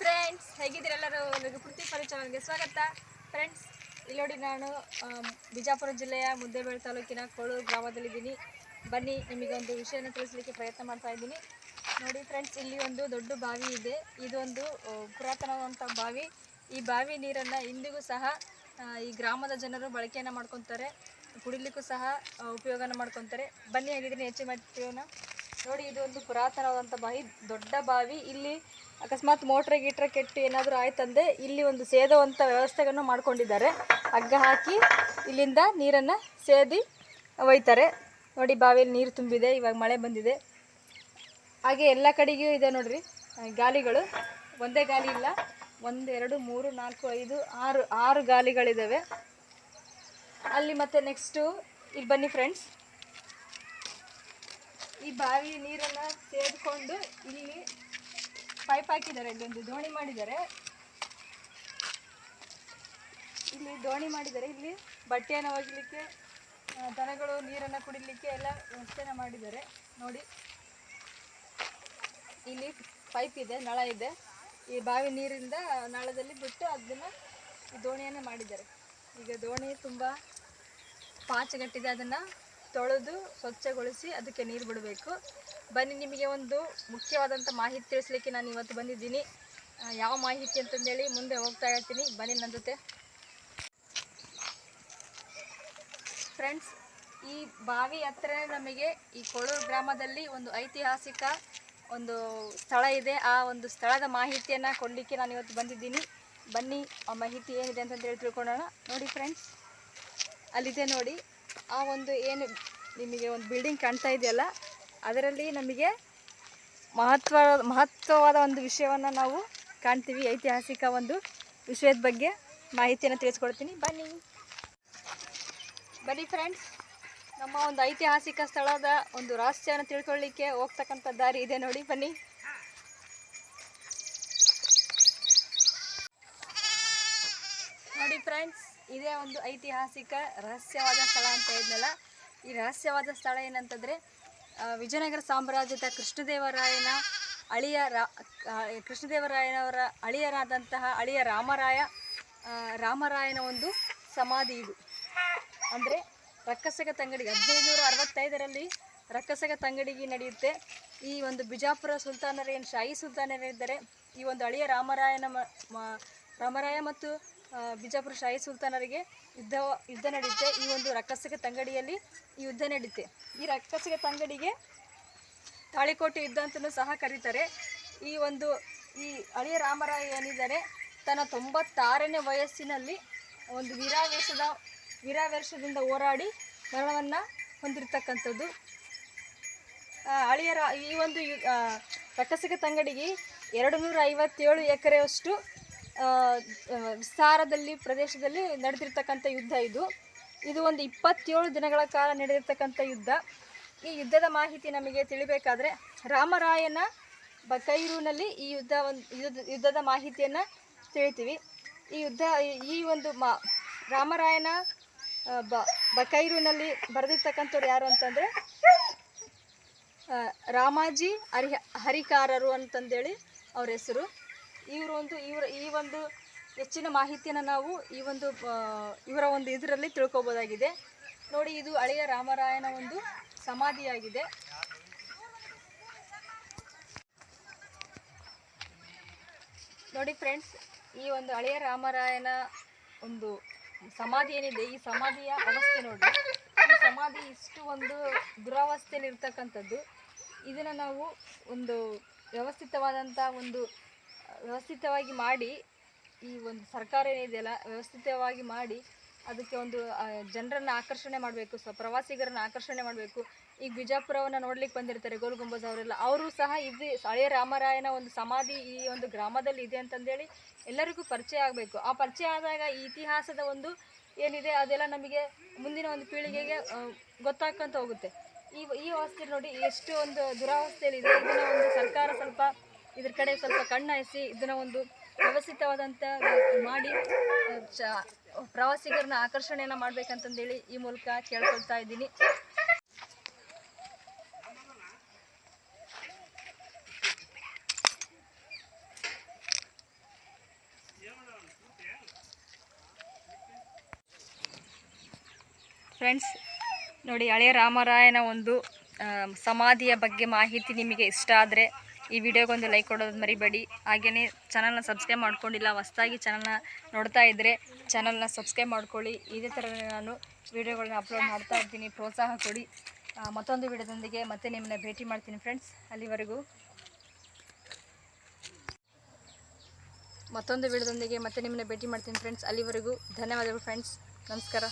Friends ಹೇಗಿದ್ದೀರೆಲ್ಲರೂ ಎಲ್ಲರಿಗೂ ಪೃಥ್ವಿ ಚಾನಲ್ಗೆ ಸ್ವಾಗತ. ಫ್ರೆಂಡ್ಸ್ ಇಲ್ಲಿ ನೋಡಿ ನಾನು ಬಿಜಾಪುರ ಜಿಲ್ಲೆಯ ಮುದ್ದೇಬೇಳೆ ತಾಲೂಕಿನ ಕೋಳೂರು ಗ್ರಾಮದಲ್ಲಿದ್ದೀನಿ. ಬನ್ನಿ, ನಿಮಗೆ ಒಂದು ವಿಷಯನ ತಿಳಿಸ್ಲಿಕ್ಕೆ ಪ್ರಯತ್ನ ಮಾಡ್ತಾ ಇದ್ದೀನಿ. ನೋಡಿ ಫ್ರೆಂಡ್ಸ್ ಇಲ್ಲಿ ಒಂದು ದೊಡ್ಡ ಬಾವಿ ಇದೆ. ಇದೊಂದು ಪುರಾತನವಾದಂಥ ಬಾವಿ. ಈ ಬಾವಿ ನೀರನ್ನು ಇಂದಿಗೂ ಸಹ ಈ ಗ್ರಾಮದ ಜನರು ಬಳಕೆಯನ್ನು ಮಾಡ್ಕೊತಾರೆ. ಕುಡಿಲಿಕ್ಕೂ ಸಹ ಉಪಯೋಗನ ಮಾಡ್ಕೊತಾರೆ. ಬನ್ನಿ, ಹೇಗಿದ್ದೀನಿ? ಹೆಚ್ಚು ಮಾಡ್ತೀವನ ನೋಡಿ, ಇದು ಒಂದು ಪುರಾತನವಾದಂಥ ಬಾವಿ, ದೊಡ್ಡ ಬಾವಿ. ಇಲ್ಲಿ ಅಕಸ್ಮಾತ್ ಮೋಟ್ರ್ ಗೀಟ್ರ್ ಕೆಟ್ಟು ಏನಾದರೂ ಆಯ್ತಂದ್ರೆ ಇಲ್ಲಿ ಒಂದು ಸೇದುವಂಥ ವ್ಯವಸ್ಥೆಯನ್ನು ಮಾಡ್ಕೊಂಡಿದ್ದಾರೆ. ಹಗ್ಗ ಹಾಕಿ ಇಲ್ಲಿಂದ ನೀರನ್ನು ಸೇದಿ ಒಯ್ತಾರೆ. ನೋಡಿ ಬಾವಿಯಲ್ಲಿ ನೀರು ತುಂಬಿದೆ, ಇವಾಗ ಮಳೆ ಬಂದಿದೆ. ಹಾಗೆ ಎಲ್ಲ ಕಡೆಗೂ ಇದೆ ನೋಡ್ರಿ ಗಾಲಿಗಳು. ಒಂದೇ ಗಾಲಿ ಇಲ್ಲ. ಒಂದು, ಎರಡು, ಮೂರು, ನಾಲ್ಕು, ಐದು, ಆರು ಆರು ಗಾಲಿಗಳಿದ್ದಾವೆ ಅಲ್ಲಿ ಮತ್ತೆ ನೆಕ್ಸ್ಟು ಇಲ್ಲಿ ಬನ್ನಿ ಫ್ರೆಂಡ್ಸ್ ಈ ಬಾವಿ ನೀರನ್ನು ಸೇದ್ಕೊಂಡು ಇಲ್ಲಿ ಪೈಪ್ ಹಾಕಿದ್ದಾರೆ. ಇಲ್ಲೊಂದು ದೋಣಿ ಮಾಡಿದ್ದಾರೆ. ಇಲ್ಲಿ ದೋಣಿ ಮಾಡಿದ್ದಾರೆ. ಇಲ್ಲಿ ಬಟ್ಟೆಯನ್ನು ಒಗಿಲಿಕ್ಕೆ ದನಗಳು ನೀರನ್ನು ಕುಡಿಲಿಕ್ಕೆ ಎಲ್ಲ ವ್ಯವಸ್ಥೆನ ಮಾಡಿದ್ದಾರೆ. ನೋಡಿ. ಇಲ್ಲಿ ಪೈಪ್ ಇದೆ, ನಳ ಇದೆ. ಈ ಬಾವಿ ನೀರಿಂದ ನಳದಲ್ಲಿ ಬಿಟ್ಟು ಅದನ್ನು ದೋಣಿಯನ್ನೇ ಮಾಡಿದ್ದಾರೆ. ಈಗ ದೋಣಿ ತುಂಬ ಪಾಚಗಟ್ಟಿದೆ. ಅದನ್ನು ತೊಳೆದು ಸ್ವಚ್ಛಗೊಳಿಸಿ ಅದಕ್ಕೆ ನೀರು ಬಿಡಬೇಕು. ಬನ್ನಿ, ನಿಮಗೆ ಒಂದು ಮುಖ್ಯವಾದಂಥ ಮಾಹಿತಿ ತಿಳಿಸ್ಲಿಕ್ಕೆ ನಾನು ಇವತ್ತು ಬಂದಿದ್ದೀನಿ. ಯಾವ ಮಾಹಿತಿ ಅಂತಂದೇಳಿ ಮುಂದೆ ಹೋಗ್ತಾ ಇರ್ತೀನಿ ಬನ್ನಿ ನನ್ನ ಜೊತೆ. ಫ್ರೆಂಡ್ಸ್, ಈ ಬಾವಿ ಹತ್ರ ನಮಗೆ ಈ ಕೊಳೂರು ಗ್ರಾಮದಲ್ಲಿ ಒಂದು ಐತಿಹಾಸಿಕ ಒಂದು ಸ್ಥಳ ಇದೆ. ಆ ಒಂದು ಸ್ಥಳದ ಮಾಹಿತಿಯನ್ನು ಕೊಡಲಿಕ್ಕೆ ನಾನು ಇವತ್ತು ಬಂದಿದ್ದೀನಿ. ಬನ್ನಿ, ಆ ಮಾಹಿತಿ ಏನಿದೆ ಅಂತಂದೇಳಿ ತಿಳ್ಕೊಳ್ಳೋಣ. ನೋಡಿ ಫ್ರೆಂಡ್ಸ್, ಅಲ್ಲಿದೆ ನೋಡಿ. ಆ ಒಂದು ಏನು ನಿಮಗೆ ಒಂದು ಬಿಲ್ಡಿಂಗ್ ಕಾಣ್ತಾ ಇದೆಯಲ್ಲ, ಅದರಲ್ಲಿ ನಮಗೆ ಮಹತ್ವ ಮಹತ್ವವಾದ ಒಂದು ವಿಷಯವನ್ನು ನಾವು ಕಾಣ್ತೀವಿ, ಐತಿಹಾಸಿಕ ಒಂದು ವಿಷಯದ ಬಗ್ಗೆ ಮಾಹಿತಿಯನ್ನು ತಿಳಿಸ್ಕೊಡ್ತೀನಿ. ಬನ್ನಿ. ಬನ್ನಿ ಫ್ರೆಂಡ್ಸ್ ನಮ್ಮ ಒಂದು ಐತಿಹಾಸಿಕ ಸ್ಥಳದ ಒಂದು ರಹಸ್ಯವನ್ನು ತಿಳ್ಕೊಳ್ಳಿಕ್ಕೆ ಹೋಗ್ತಕ್ಕಂಥ ದಾರಿ ಇದೆ ನೋಡಿ, ಬನ್ನಿ. ನೋಡಿ ಫ್ರೆಂಡ್ಸ್ ಇದೇ ಒಂದು ಐತಿಹಾಸಿಕ ರಹಸ್ಯವಾದ ಸ್ಥಳ ಅಂತ ಇದ್ನಲ್ಲ ಈ ರಹಸ್ಯವಾದ ಸ್ಥಳ ಏನಂತಂದರೆ ವಿಜಯನಗರ ಸಾಮ್ರಾಜ್ಯದ ಕೃಷ್ಣದೇವರಾಯನ ಅಳಿಯ ರಾ ಕೃಷ್ಣದೇವರಾಯನವರ ಅಳಿಯರಾದಂತಹ ಅಳಿಯ ರಾಮರಾಯ ರಾಮರಾಯನ ಒಂದು ಸಮಾಧಿ ಇದು. ಅಂದರೆ ರಕ್ಕಸಗ ತಂಗಡಿ, ಹದಿನೈದುನೂರ ಅರವತ್ತೈದರಲ್ಲಿ ರಕ್ಕಸಗ ತಂಗಡಿಗೆ ನಡೆಯುತ್ತೆ. ಈ ಒಂದು ಬಿಜಾಪುರ ಸುಲ್ತಾನರು ಏನು ಶಾಹಿ ಸುಲ್ತಾನರಿದ್ದಾರೆ ಈ ಒಂದು ಅಳಿಯ ರಾಮರಾಯನ ರಾಮರಾಯ ಮತ್ತು ಬಿಜಾಪುರ ಶಾಹಿ ಸುಲ್ತಾನರಿಗೆ ಯುದ್ಧ ಯುದ್ಧ ನಡೆಯುತ್ತೆ ಈ ಒಂದು ರಕ್ಕಸಿಗೆ ತಂಗಡಿಯಲ್ಲಿ ಈ ಯುದ್ಧ ನಡೆಯುತ್ತೆ ಈ ರಕ್ಕಸಿಗೆ ತಂಗಡಿಗೆ ತಾಳಿಕೋಟೆ ಯುದ್ಧ ಅಂತಲೂ ಸಹ ಕರೀತಾರೆ. ಈ ಒಂದು, ಈ ಹಳೆಯ ರಾಮರಾಯ ಏನಿದ್ದಾರೆ, ತನ್ನ ತೊಂಬತ್ತಾರನೇ ವಯಸ್ಸಿನಲ್ಲಿ ಒಂದು ವೀರಾವೇಶದ, ವೀರಾವೇಶದಿಂದ ಹೋರಾಡಿ ಮರಣವನ್ನು ಹೊಂದಿರತಕ್ಕಂಥದ್ದು. ಹಳೆಯ ಈ ಒಂದು ಯು ರಕ್ಕಸಿಗೆ ತಂಗಡಿಗೆ ಎರಡು ನೂರ ಐವತ್ತೇಳು ಎಕರೆಯಷ್ಟು ವಿಸ್ತಾರದಲ್ಲಿ ಪ್ರದೇಶದಲ್ಲಿ ನಡೆದಿರ್ತಕ್ಕಂಥ ಯುದ್ಧ ಇದು. ಇದು ಒಂದು ಇಪ್ಪತ್ತೇಳು ದಿನಗಳ ಕಾಲ ನಡೆದಿರ್ತಕ್ಕಂಥ ಯುದ್ಧ. ಈ ಯುದ್ಧದ ಮಾಹಿತಿ ನಮಗೆ ತಿಳಿಬೇಕಾದ್ರೆ ರಾಮರಾಯನ ಬಕೈರೂನಲ್ಲಿ ಈ ಯುದ್ಧ ಒಂದು, ಯುದ್ಧ, ಯುದ್ಧದ ಮಾಹಿತಿಯನ್ನು ತಿಳಿತೀವಿ. ಈ ಯುದ್ಧ, ಈ- ಒಂದು ಮಾ, ರಾಮರಾಯನ ಬ ಬಕೈರೂನಲ್ಲಿ ಬರೆದಿರ್ತಕ್ಕಂಥವ್ರು ಯಾರು ಅಂತಂದರೆ ರಾಮಾಜಿ ಹರಿ ಹರಿಕಾರರು ಅಂತಂದೇಳಿ ಅವ್ರ ಹೆಸರು. ಇವರು ಇವರ ಈ ಒಂದು ಹೆಚ್ಚಿನ ಮಾಹಿತಿಯನ್ನು ನಾವು ಈ ಒಂದು ಇವರ ಒಂದು ಇದರಲ್ಲಿ ತಿಳ್ಕೊಬೋದಾಗಿದೆ. ನೋಡಿ, ಇದು ಹಳೆಯ ರಾಮರಾಯನ ಒಂದು ಸಮಾಧಿಯಾಗಿದೆ. ನೋಡಿ ಫ್ರೆಂಡ್ಸ್ ಈ ಒಂದು ಹಳೆಯ ರಾಮರಾಯನ ಒಂದು ಸಮಾಧಿ ಏನಿದೆ, ಈ ಸಮಾಧಿಯ ಅವಸ್ಥೆ ನೋಡಿ. ಈ ಸಮಾಧಿ ಇಷ್ಟು ಒಂದು ದುರವಸ್ಥೆಯಲ್ಲಿರ್ತಕ್ಕಂಥದ್ದು. ಇದನ್ನು ನಾವು ಒಂದು ವ್ಯವಸ್ಥಿತವಾದಂಥ ಒಂದು ವ್ಯವಸ್ಥಿತವಾಗಿ ಮಾಡಿ, ಈ ಒಂದು ಸರ್ಕಾರ ಏನಿದೆಯಲ್ಲ, ವ್ಯವಸ್ಥಿತವಾಗಿ ಮಾಡಿ ಅದಕ್ಕೆ ಒಂದು ಜನರನ್ನು ಆಕರ್ಷಣೆ ಮಾಡಬೇಕು, ಸ, ಪ್ರವಾಸಿಗರನ್ನು ಆಕರ್ಷಣೆ ಮಾಡಬೇಕು. ಈಗ ಬಿಜಾಪುರವನ್ನು ನೋಡ್ಲಿಕ್ಕೆ ಬಂದಿರ್ತಾರೆ ಗೋಲ್ ಗುಂಬಜ್ ಅವರೆಲ್ಲ. ಅವರು ಸಹ ಇದು ಹಳೆಯ ರಾಮರಾಯನ ಒಂದು ಸಮಾಧಿ ಈ ಒಂದು ಗ್ರಾಮದಲ್ಲಿ ಇದೆ ಅಂತಂದೇಳಿ ಎಲ್ಲರಿಗೂ ಪರಿಚಯ ಆಗಬೇಕು. ಆ ಪರಿಚಯ ಆದಾಗ ಈ ಇತಿಹಾಸದ ಒಂದು ಏನಿದೆ ಅದೆಲ್ಲ ನಮಗೆ ಮುಂದಿನ ಒಂದು ಪೀಳಿಗೆಗೆ ಗೊತ್ತಾಗ್ಕೊಂತ ಹೋಗುತ್ತೆ. ಈ ಈ ವ್ಯವಸ್ಥೆ ನೋಡಿ, ಎಷ್ಟು ಒಂದು ದುರಾವಸ್ಥೆಯಲ್ಲಿದೆ. ಇದನ್ನ ಒಂದು ಸರ್ಕಾರ ಸ್ವಲ್ಪ ಇದ್ರ ಕಡೆ ಸ್ವಲ್ಪ ಕಣ್ಣಾಯಿಸಿ ಇದನ್ನ ಒಂದು ವ್ಯವಸ್ಥಿತವಾದಂತ ಮಾಡಿ ಪ್ರವಾಸಿಗರನ್ನ ಆಕರ್ಷಣೆಯನ್ನ ಮಾಡ್ಬೇಕಂತಂದೇಳಿ ಈ ಮೂಲಕ ಕೇಳ್ಕೊಳ್ತಾ ಇದ್ದೀನಿ. ಫ್ರೆಂಡ್ಸ್ ನೋಡಿ ಹಳೆಯ ರಾಮರಾಯನ ಒಂದು ಸಮಾಧಿಯ ಬಗ್ಗೆ ಮಾಹಿತಿ ನಿಮಗೆ ಇಷ್ಟ ಆದರೆ ಈ ವಿಡಿಯೋಗೊಂದು ಲೈಕ್ ಕೊಡೋದು ಮರಿಬೇಡಿ. ಹಾಗೆಯೇ ಚಾನಲ್ನ ಸಬ್ಸ್ಕ್ರೈಬ್ ಮಾಡ್ಕೊಂಡಿಲ್ಲ, ಹೊಸ್ದಾಗಿ ಚಾನಲ್ನ ನೋಡ್ತಾ ಇದ್ದರೆ ಚಾನಲ್ನ ಸಬ್ಸ್ಕ್ರೈಬ್ ಮಾಡ್ಕೊಳ್ಳಿ. ಇದೇ ಥರ ನಾನು ವಿಡಿಯೋಗಳನ್ನ ಅಪ್ಲೋಡ್ ಮಾಡ್ತಾ ಇರ್ತೀನಿ. ಪ್ರೋತ್ಸಾಹ ಕೊಡಿ. ಮತ್ತೊಂದು ವಿಡಿಯೋದೊಂದಿಗೆ ಮತ್ತೆ ನಿಮ್ಮನ್ನ ಭೇಟಿ ಮಾಡ್ತೀನಿ ಫ್ರೆಂಡ್ಸ್ ಅಲ್ಲಿವರೆಗೂ ಮತ್ತೊಂದು ವಿಡಿಯೋದೊಂದಿಗೆ ಮತ್ತೆ ನಿಮ್ಮನ್ನ ಭೇಟಿ ಮಾಡ್ತೀನಿ ಫ್ರೆಂಡ್ಸ್ ಅಲ್ಲಿವರೆಗೂ ಧನ್ಯವಾದಗಳು ಫ್ರೆಂಡ್ಸ್ ನಮಸ್ಕಾರ.